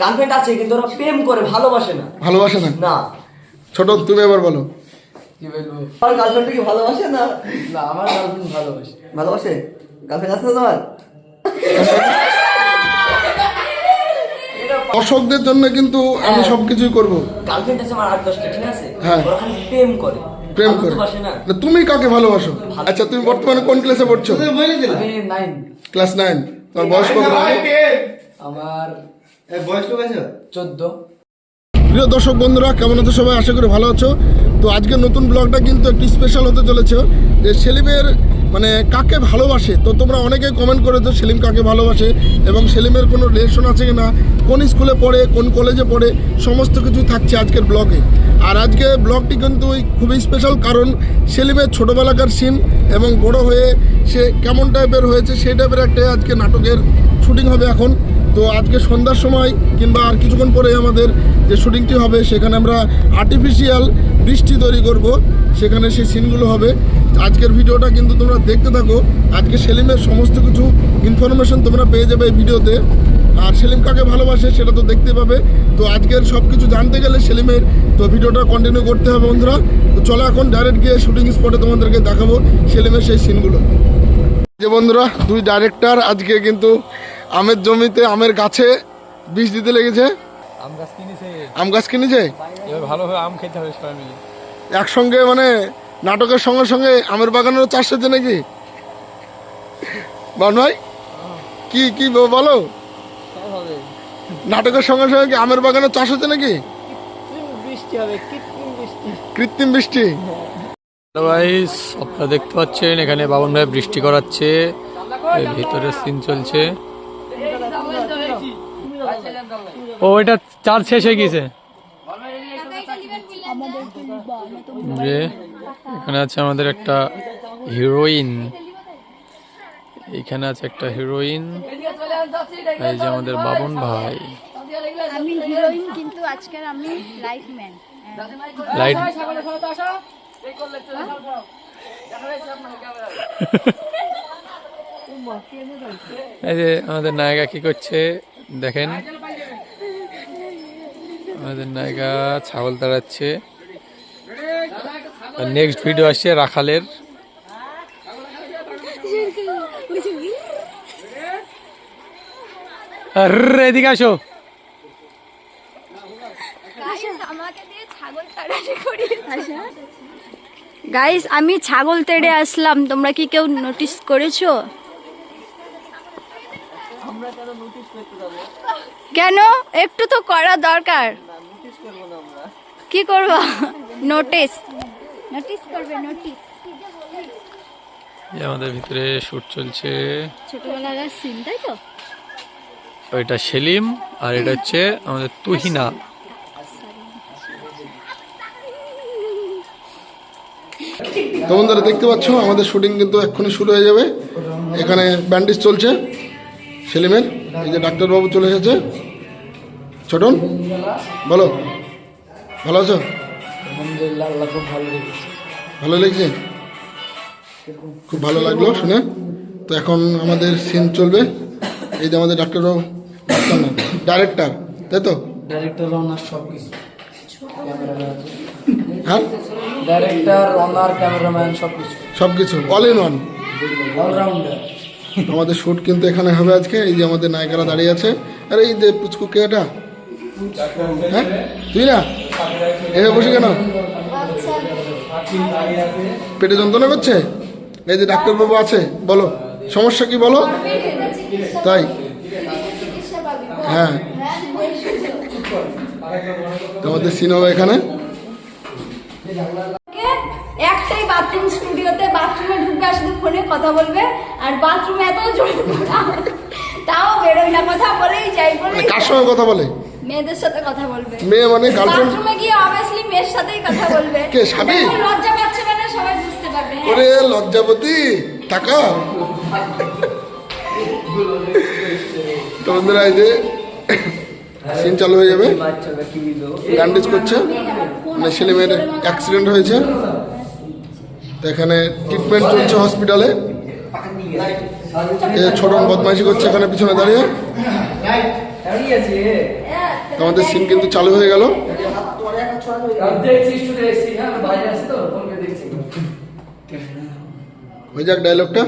Girlfriend আছে কিন্তু ওরা প্রেম করে ভালোবাসে না। ভালোবাসে না? না। ছোট তুমি এবার বলো। কি বলব? আমার গার্লফ্রেন্ড কি ভালোবাসে না? না আমার গার্লফ্রেন্ড ভালোবাসে। ভালোবাসে? গার্লফ্রেন্ড আছে না তোমার? দর্শকদের জন্য কিন্তু আমি সবকিছুই করব। গার্লফ্রেন্ড আছে আমার আট দশটা ঠিক আছে? হ্যাঁ। ওরা খালি প্রেম করে। প্রেম করে। ভালোবাসে না? না, তুমি কাকে ভালোবাসো? আচ্ছা তুমি বর্তমানে কোন ক্লাসে পড়ছো? ক্লাস নাইন তোমার বয়স কত? আমার বয়স লোক আছে? চোদ্দ। প্রিয় দর্শক বন্ধুরা কেমন আছো সবাই? আশা করি ভালো আছো। তো আজকে নতুন ব্লগটা কিন্তু একটু স্পেশাল হতে চলেছে। যে সেলিমের মানে কাকে ভালোবাসে? তো তোমরা অনেকেই কমেন্ট করেছ সেলিম কাকে ভালোবাসে এবং সেলিমের কোনো রিলেশন আছে কি না কোন স্কুলে পড়ে কোন কলেজে পড়ে সমস্ত কিছু থাকছে আজকের ব্লগে আর আজকে ব্লগটি কিন্তু ওই খুবই স্পেশাল কারণ সেলিমের ছোটোবেলাকার সিন এবং বড় হয়ে সে কেমন টাইপের হয়েছে সেই টাইপের একটা আজকে নাটকের শুটিং হবে এখন। তো আজকে সন্ধ্যার সময় কিংবা আর কিছুক্ষণ পরে আমাদের যে শুটিংটি হবে, সেখানে আমরা আর্টিফিশিয়াল বৃষ্টি তৈরি করব। সেখানে সেই সিনগুলো হবে। আজকের ভিডিওটা কিন্তু তোমরা দেখতে থাকো। আজকে সেলিমের সমস্ত কিছু ইনফরমেশন তোমরা পেয়ে যাবে এই ভিডিওতে। আর সেলিম কাকে ভালোবাসে সেটা তো দেখতে পাবে। তো আজকের সব কিছু জানতে গেলে সেলিমের তো ভিডিওটা কন্টিনিউ করতে হবে বন্ধুরা। তো চলো এখন ডাইরেক্ট গিয়ে শুটিং স্পটে তোমাদেরকে দেখাবো সেলিমের সেই সিনগুলো যে বন্ধুরা, দুই ডাইরেক্টর আজকে কিন্তু আমের জমিতে আমের গাছে বীজ দিতে লেগেছে। আম গাছ কিনেছে। আম গাছ কিনেছে? এবার ভালোভাবে আম খেতে হবে সবাই মিলে। একসঙ্গে মানে নাটকের সঙ্গে সঙ্গে আমের বাগানেরও চাষ হচ্ছে নাকি? বান ভাই কি কি বলো? নাটকের সঙ্গে সঙ্গে কি আমের বাগানের চাষ হচ্ছে নাকি? কৃত্রিম বৃষ্টি হবে কৃত্রিম বৃষ্টি। কৃত্রিম বৃষ্টি। গাইস আপনারা দেখতে পাচ্ছেন এখানে বাবন ভাই বৃষ্টি করাচ্ছে ভিতরে সিন চলছে। ও এটা চার্জ শেষ হয়ে গিয়েছে। যে এখানে আছে আমাদের একটা হিরোইন এখানে আছে একটা হিরোইন এই যে আমাদের বাবন ভাই। আমি হিরোইন কিন্তু আজকের আমি লাইফ ম্যান লাইট এই যে আমাদের নায়িকা কি করছে, দেখেন। আমাদের নায়িকা ছাগল তাড়াচ্ছে। নেক্সট ভিডিও আসছে রাখালের। এদিকে আসো। গাইস আমি ছাগল তেড়ে আসলাম। তোমরা কি কেউ নোটিস করেছ? কেন একটু তো করা দরকার। কি করব? নোটিস নোটিস করবে নোটিস আমাদের ভিতরে শুট চলছে। ছোটবেলার সিন তাই তো? ওইটা সেলিম আর এটা হচ্ছে আমাদের তুহিনা। তো বন্ধুরা দেখতে পাচ্ছ আমাদের শুটিং কিন্তু এক্ষুনি শুরু হয়ে যাবে। এখানে ব্যান্ডেজ চলছে। সেলিমের এই যে ডাক্তারবাবু চলে এসেছে। ছোটন বলো। ভালো আছো? আলহামদুলিল্লাহ খুব ভালো লেগেছে? ভালো লেগেছে খুব ভালো লাগল শুনে। তো এখন আমাদের সিন চলবে। এই যে আমাদের ডাক্তারবাবু ডাক্তার না ডাইরেক্টর তাই তো? ডাইরেক্টর ওনার সব কিছু ক্যামেরাম্যান হ্যাঁ? ডাইরেক্টর ওনার ক্যামেরাম্যান সব কিছু সব কিছু অল ইন ওয়ান অলরাউন্ডার আমাদের শ্যুট কিন্তু এখানে হবে আজকে এই যে আমাদের নায়িকারা দাঁড়িয়ে আছে। আর এই যে পুচকু কে এটা? হ্যাঁ? তুই না? এভাবে বসে কেন? পেটে যন্ত্রণা করছে? এই যে ডাক্তারবাবু আছে বলো। সমস্যা কি বলো? তাই? হ্যাঁ। তো আমাদের সিনেমা এখানে? বাথরুম স্টুডিওতে বাথরুমে ঢুকবে আর শুধু ফোনে কথা বলবে। আর বাথরুমে এত জোরে কথা তাও বেরোয় না কথা বলেই যাই বলেই মানে কার সঙ্গে কথা বলে? মেয়েদের সাথে কথা বলবে। মেয়ে মানে গার্লফ্রেন্ড বাথরুমে গিয়ে অবভিয়াসলি মেয়ের সাথেই কথা বলবে। কে, স্বামী? দেখো, লজ্জা পাচ্ছে মানে সবাই বুঝতে পারবে হ্যাঁ। ওরে লজ্জাবতী টাকা? তো বন্ধুরা এই যে সিন চালু হয়ে যাবে। ব্যান্ডেজ করছে। মানে ছেলে মেয়ের অ্যাক্সিডেন্ট হয়েছে। তো এখানে ট্রিটমেন্ট চলছে হসপিটালে ছোট বদমাইশি করছে এখানে পিছনে দাঁড়িয়ে। আমাদের সিম কিন্তু চালু হয়ে গেল। ডায়লগটা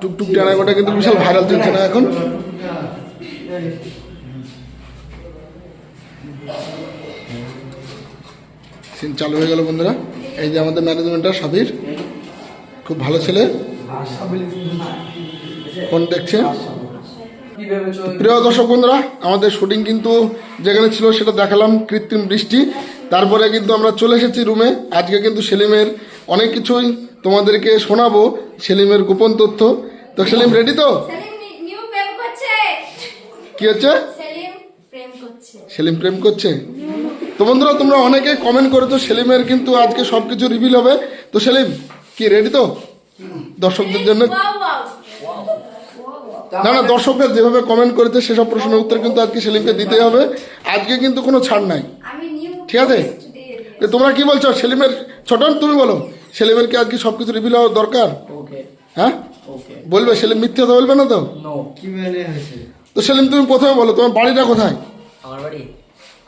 টুকটুক টেনাগোটা কিন্তু বিশাল ভাইরাল চলছে না এখন। সিন চালু হয়ে গেল বন্ধুরা। এই যে আমাদের ম্যানেজমেন্টটা সাবির। খুব ভালো ছেলে। ফোন দেখছে। প্রিয় দর্শক বন্ধুরা আমাদের শুটিং কিন্তু যেখানে ছিল সেটা দেখালাম কৃত্রিম বৃষ্টি। তারপরে কিন্তু আমরা চলে এসেছি রুমে। আজকে কিন্তু সেলিমের অনেক কিছুই তোমাদেরকে শোনাবো সেলিমের গোপন তথ্য। তো সেলিম রেডি তো? কি হচ্ছে? সেলিম প্রেম করছে? তো বন্ধুরা তোমরা অনেকে কমেন্ট করেছ সেলিমের কিন্তু আজকে সব কিছু রিভিল হবে। তো সেলিম কি রেডি তো? দর্শকদের জন্য? না না দর্শকরা যেভাবে কমেন্ট করেছে সেসব প্রশ্নের উত্তর কিন্তু আজকে সেলিমকে দিতে হবে। আজকে কিন্তু কোনো ছাড় নাই। ঠিক আছে? তোমরা কি বলছো? সেলিমের ছোটন তুমি বলো। সেলিমের কি আজকে সব কিছু রিভিল হওয়া দরকার? হ্যাঁ? বলবে সেলিম মিথ্যে কথা বলবে না তো? তো সেলিম তুমি প্রথমে বলো তোমার বাড়িটা কোথায়? আমার বাড়ি?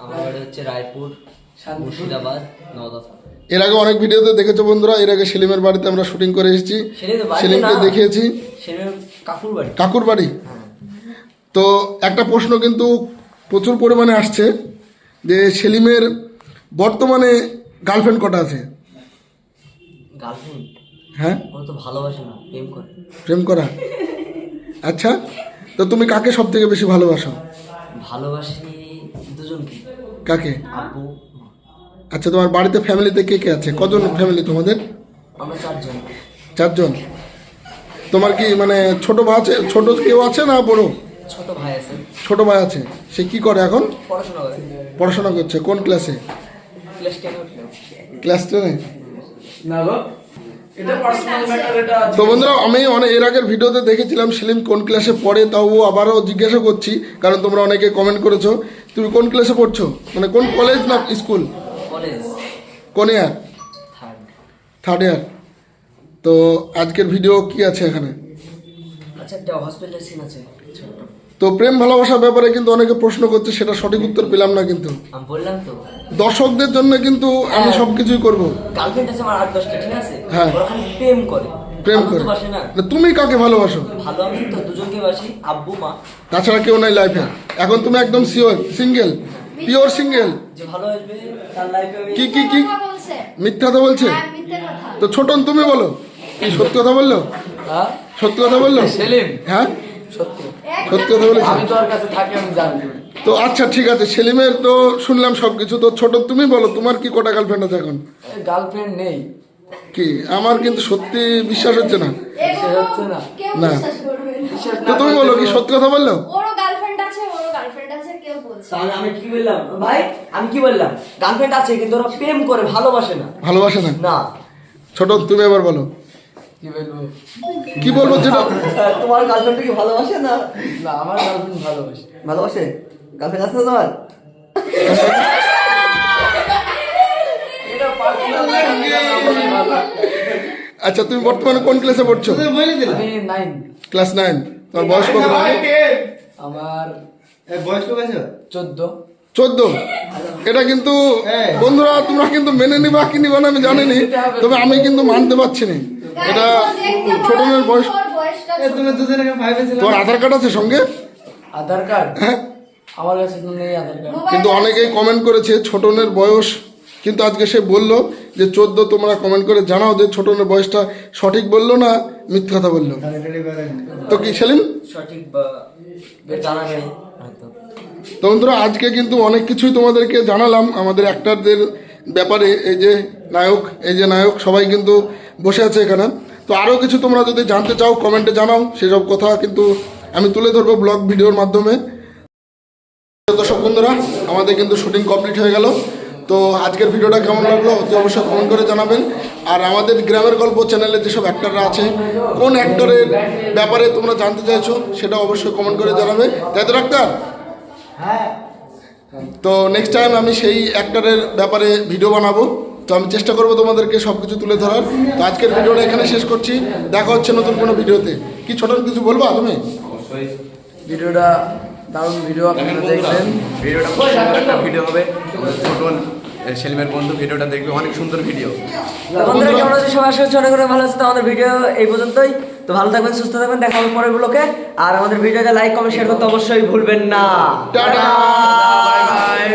আমার বাড়ি হচ্ছে রায়পুর মুর্শিদাবাদ নওদা এর আগে অনেক ভিডিওতে দেখেছ বন্ধুরা এর আগে সেলিমের বাড়িতে আমরা শুটিং করে এসেছি। সেলিমকে না। দেখিয়েছি। কাকুর বাড়ি। কাকুর বাড়ি? তো একটা প্রশ্ন কিন্তু প্রচুর পরিমাণে আসছে যে সেলিমের বর্তমানে গার্লফ্রেন্ড কটা আছে? গার্লফ্রেন্ড হ্যাঁ? ও তো ভালোবাসে না প্রেম করে। প্রেম করা? আচ্ছা তো তুমি কাকে সব থেকে বেশি ভালোবাসো? ভালোবাসি দুজনকে। কাকে? আব্বু আচ্ছা তোমার বাড়িতে ফ্যামিলিতে কে কে আছে? কজন ফ্যামিলি তোমাদের? আমরা চারজন। চারজন? তোমার কি মানে ছোট ভাই আছে? ছোট কেউ আছে না বড়? ছোট ভাই আছে। ছোট ভাই আছে। সে কি করে এখন? পড়াশোনা করে। পড়াশোনা করছে। কোন ক্লাসে ক্লাস টেনে ক্লাস টেনে না গো। এটা পার্সোনাল তো বন্ধুরা আমি অনেক এর আগের ভিডিওতে দেখেছিলাম সেলিম কোন ক্লাসে পড়ে তাও ও আবারও জিজ্ঞাসা করছি কারণ তোমরা অনেকে কমেন্ট করেছ। তুমি কোন ক্লাসে পড়ছো? মানে কোন কলেজ না স্কুল কোন ইয়ার থার্ড থার্ড ইয়ার তো আজকের ভিডিও কি আছে এখানে? আচ্ছা তো প্রেম ভালোবাসার ব্যাপারে কিন্তু অনেকে প্রশ্ন করছে সেটা সঠিক উত্তর পেলাম না কিন্তু। আমি বললাম তো। দর্শকদের জন্য কিন্তু আমি সব কিছুই করব। গার্লফ্রেন্ড আছে আমার আট দশটা ঠিক আছে? হ্যাঁ। প্রেম করে। প্রেম করে। না। তুমি কাকে ভালোবাসো? ভালো আমি তো দুজনকে বাসি আব্বু মা। তাছাড়া কেউ নাই লাইফে এখন তুমি একদম শিওর সিঙ্গেল পিওর সিঙ্গেল যে ভালো আসবে তার লাইফে কি কি কি? মিথ্যা কথা বলছে। হ্যাঁ মিথ্যে কথা। তো ছোটন তুমি বলো। কি সত্যি কথা বলল? হ্যাঁ? সত্যি কথা বলল? সেলিম। হ্যাঁ? সত্যি। সত্যি কথা বলেছে? আমি তোর কাছে থাকি আমি জানি। তো আচ্ছা ঠিক আছে সেলিমের তো শুনলাম সবকিছু। তো ছোট তুমি বলো তোমার কি কটা গার্লফ্রেন্ড আছে এখন? গার্লফ্রেন্ড নেই। কি? আমার কিন্তু সত্যি বিশ্বাস হচ্ছে না। না। না। বিশ্বাস করবে না। বিশ্বাস তো তুমি বলো কি সত্যি কথা বলল? গার্লফ্রেন্ড আছে ওরও গার্লফ্রেন্ড আছে কেউ বলছে তাহলে আমি কি বললাম? ভাই আমি কি বললাম? গার্লফ্রেন্ড আছে কিন্তু ওরা প্রেম করে ভালোবাসে না। ভালোবাসে না? না। ছোট তুমি এবার বলো। কি বলব? যেটা? তোমার গার্লফ্রেন্ড কি ভালোবাসে না? না আমার গার্লফ্রেন্ড ভালোবাসে। ভালোবাসে? গার্লফ্রেন্ড আছে না তোমার? আচ্ছা তুমি বর্তমানে কোন ক্লাসে পড়ছো? আমি নাইন ক্লাস নাইন তোমার বয়স কত? আমার বয়স কত আছে? চোদ্দ। চোদ্দ? এটা কিন্তু বন্ধুরা তোমরা কিন্তু মেনে নিবা কি নিবা না আমি জানিনি তবে আমি কিন্তু মানতে পারছি না। এটা ছোটনের বয়স। ওর বয়সটা এ, তুমি দুদিন আগে ফাইভে ছিল? তোমার আধার কার্ড আছে সঙ্গে? আধার কার্ড হ্যাঁ। আমার কাছে নেই আধার কার্ড কিন্তু অনেকেই কমেন্ট করেছে ছোটনের বয়স কিন্তু আজকে সে বলল যে চোদ্দ তোমরা কমেন্ট করে জানাও যে ছোটনের বয়সটা সঠিক বলল না মিথ্যা কথা বলল? তো কি সেলিম? সঠিক তো বন্ধুরা আজকে কিন্তু অনেক কিছুই তোমাদেরকে জানালাম। আমাদের অ্যাক্টারদের ব্যাপারে এই যে নায়ক এই যে নায়ক সবাই কিন্তু বসে আছে এখানে। তো আরও কিছু তোমরা যদি জানতে চাও কমেন্টে জানাও। সেসব কথা কিন্তু আমি তুলে ধরবো ব্লগ ভিডিওর মাধ্যমে। দর্শক বন্ধুরা আমাদের কিন্তু শুটিং কমপ্লিট হয়ে গেল। তো আজকের ভিডিওটা কেমন লাগল অতি অবশ্যই কমেন্ট করে জানাবেন। আর আমাদের গ্রামের গল্প চ্যানেলে যেসব অ্যাক্টাররা আছে, কোন অ্যাক্টরের ব্যাপারে তোমরা জানতে চাইছো, সেটা অবশ্যই কমেন্ট করে জানাবে। তাই তো ডাক্তার? তো নেক্সট টাইম আমি সেই অ্যাক্টরের ব্যাপারে ভিডিও বানাবো। তো আমি চেষ্টা করব তোমাদেরকে সব কিছু তুলে ধরার। তো আজকের ভিডিওটা এখানে শেষ করছি। দেখা হচ্ছে নতুন কোনো ভিডিওতে। কি ছোট কিছু বলবা, তুমি? ভিডিওটা দারুণ ভিডিও আপনারা দেখবেন। ভিডিওটা একটা ভিডিও হবে। ছোটন সেলিমের বন্ধু ভিডিওটা দেখবে অনেক সুন্দর ভিডিও। বন্ধুরা কেমন আছে? সবাই অনেক অনেক ভালো আছে। তো আমাদের ভিডিও এই পর্যন্তই। তো ভালো থাকবেন সুস্থ থাকবেন দেখা হবে পরের ব্লকে আর আমাদের ভিডিওটা লাইক কমেন্ট শেয়ার করতে অবশ্যই ভুলবেন না। টাটা! বাই